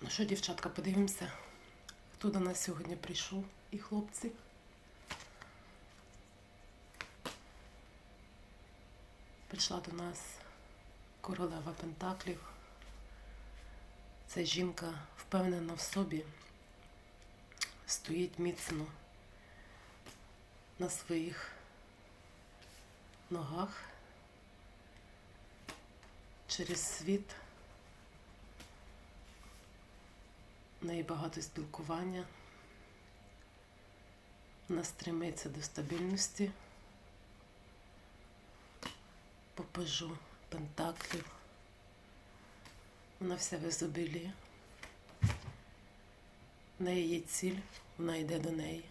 Ну що, дівчатка, подивимося, хто до нас сьогодні прийшов і хлопці. Прийшла до нас королева Пентаклів. Це жінка впевнена в собі, стоїть міцно на своїх ногах через світ. В неї багато спілкування. Вона стремиться до стабільності. Попажу пентаклів. Вона вся в ізобілії. В неї є ціль, вона йде до неї.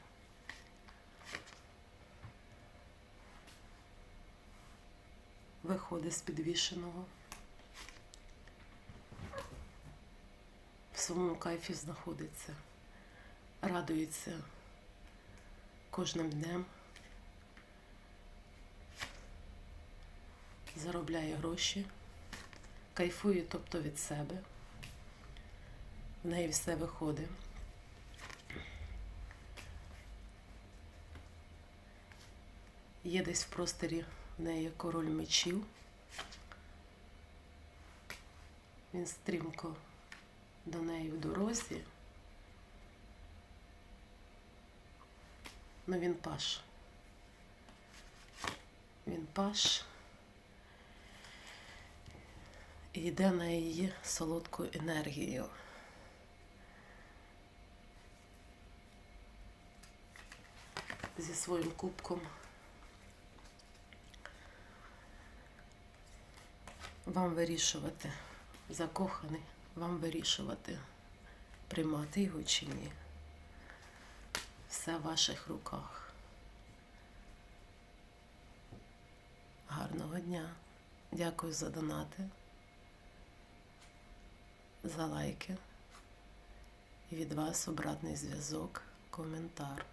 Виходить з підвішеного. В своєму кайфі знаходиться, радується кожним днем, заробляє гроші, кайфує, тобто від себе. В неї все виходить. Є десь в просторі в неї король мечів. Він стрімко до неї в дорозі. Ну він паш. Він паш і йде на її солодку енергію. Зі своїм кубком. Вам вирішувати, закоханий, вам вирішувати, приймати його чи ні. Все в ваших руках. Гарного дня. Дякую за донати, за лайки. І від вас обратний зв'язок, коментар.